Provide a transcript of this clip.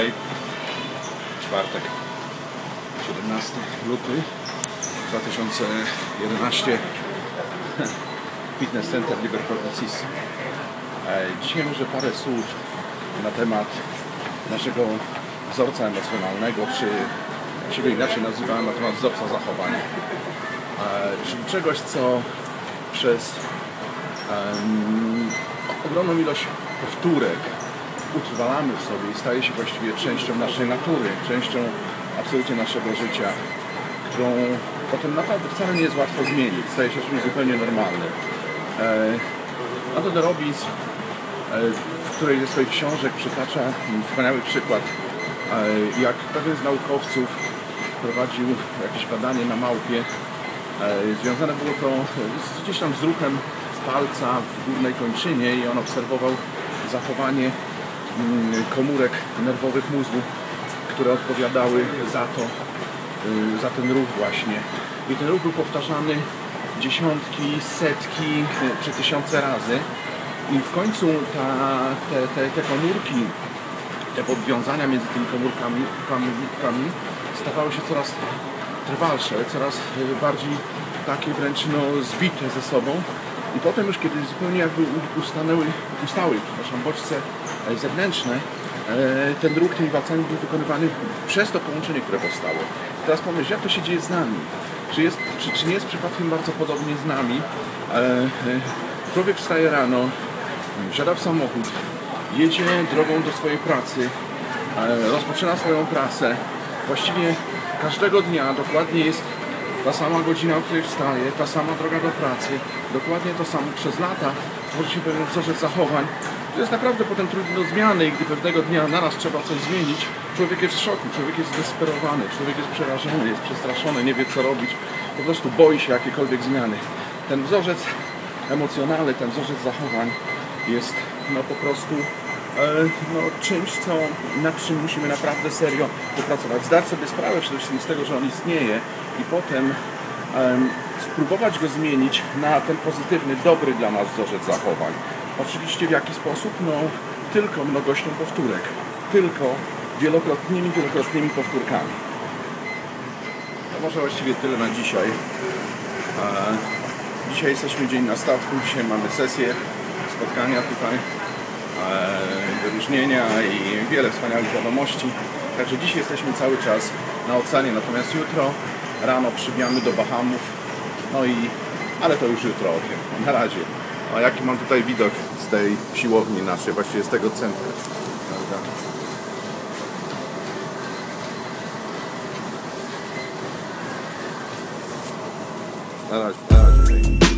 Hej, czwartek, 17 luty 2011 Fitness Center Liverpool Assist. E, Dzisiaj może parę słów na temat naszego wzorca emocjonalnego, czy się go inaczej nazywałem, na temat wzorca zachowania. Czegoś, co przez em, ogromną ilość powtórek utrwalamy w sobie i staje się właściwie częścią naszej natury, częścią absolutnie naszego życia, którą potem naprawdę wcale nie jest łatwo zmienić, staje się czymś zupełnie normalnym. E, Anton Robbins e, w której ze swoich książek przytacza wspaniały przykład, e, jak pewien z naukowców prowadził jakieś badanie na małpie. Związane było to z, gdzieś tam z ruchem palca w górnej kończynie i on obserwował zachowanie komórek nerwowych mózgu, które odpowiadały za to, y, za ten ruch właśnie. I ten ruch był powtarzany dziesiątki, setki czy tysiące razy. I w końcu ta, te, te, te komórki, te podwiązania między tymi komórkami komórkami stawały się coraz trwalsze, coraz y, bardziej takie wręcz no, zbite ze sobą. I potem już kiedy zupełnie jakby ustanęły, ustały, przepraszam, bodźce e, zewnętrzne, e, ten ruch tymi palcami był wykonywany przez to połączenie, które powstało. Teraz pomyśl, jak to się dzieje z nami? Czy, jest, czy, czy nie jest przypadkiem bardzo podobnie z nami? E, Człowiek wstaje rano, wsiada w samochód, jedzie drogą do swojej pracy, rozpoczyna swoją pracę. Właściwie każdego dnia dokładnie jest ta sama godzina, o której wstaje, ta sama droga do pracy, dokładnie to samo przez lata tworzy się pewien wzorzec zachowań. To jest naprawdę potem trudno do zmiany i gdy pewnego dnia naraz trzeba coś zmienić, człowiek jest w szoku, człowiek jest zdesperowany, człowiek jest przerażony, jest przestraszony, nie wie co robić, po prostu boi się jakiejkolwiek zmiany. Ten wzorzec emocjonalny, ten wzorzec zachowań jest no po prostu no, czymś, co, nad czym musimy naprawdę serio popracować. Zdać sobie sprawę przede wszystkim z tego, że on istnieje i potem em, spróbować go zmienić na ten pozytywny, dobry dla nas wzorzec zachowań. Oczywiście w jaki sposób? No tylko mnogością powtórek. Tylko wielokrotnymi, wielokrotnymi powtórkami. To może właściwie tyle na dzisiaj. E, Dzisiaj jesteśmy dzień na statku, dzisiaj mamy sesję, spotkania tutaj, wyróżnienia i wiele wspaniałych wiadomości. Także dzisiaj jesteśmy cały czas na oceanie, natomiast jutro rano przybijamy do Bahamów. No i, ale to już jutro o tym. Na razie. A jaki mam tutaj widok z tej siłowni naszej, właściwie z tego centrum. Prawda? Na razie, na razie.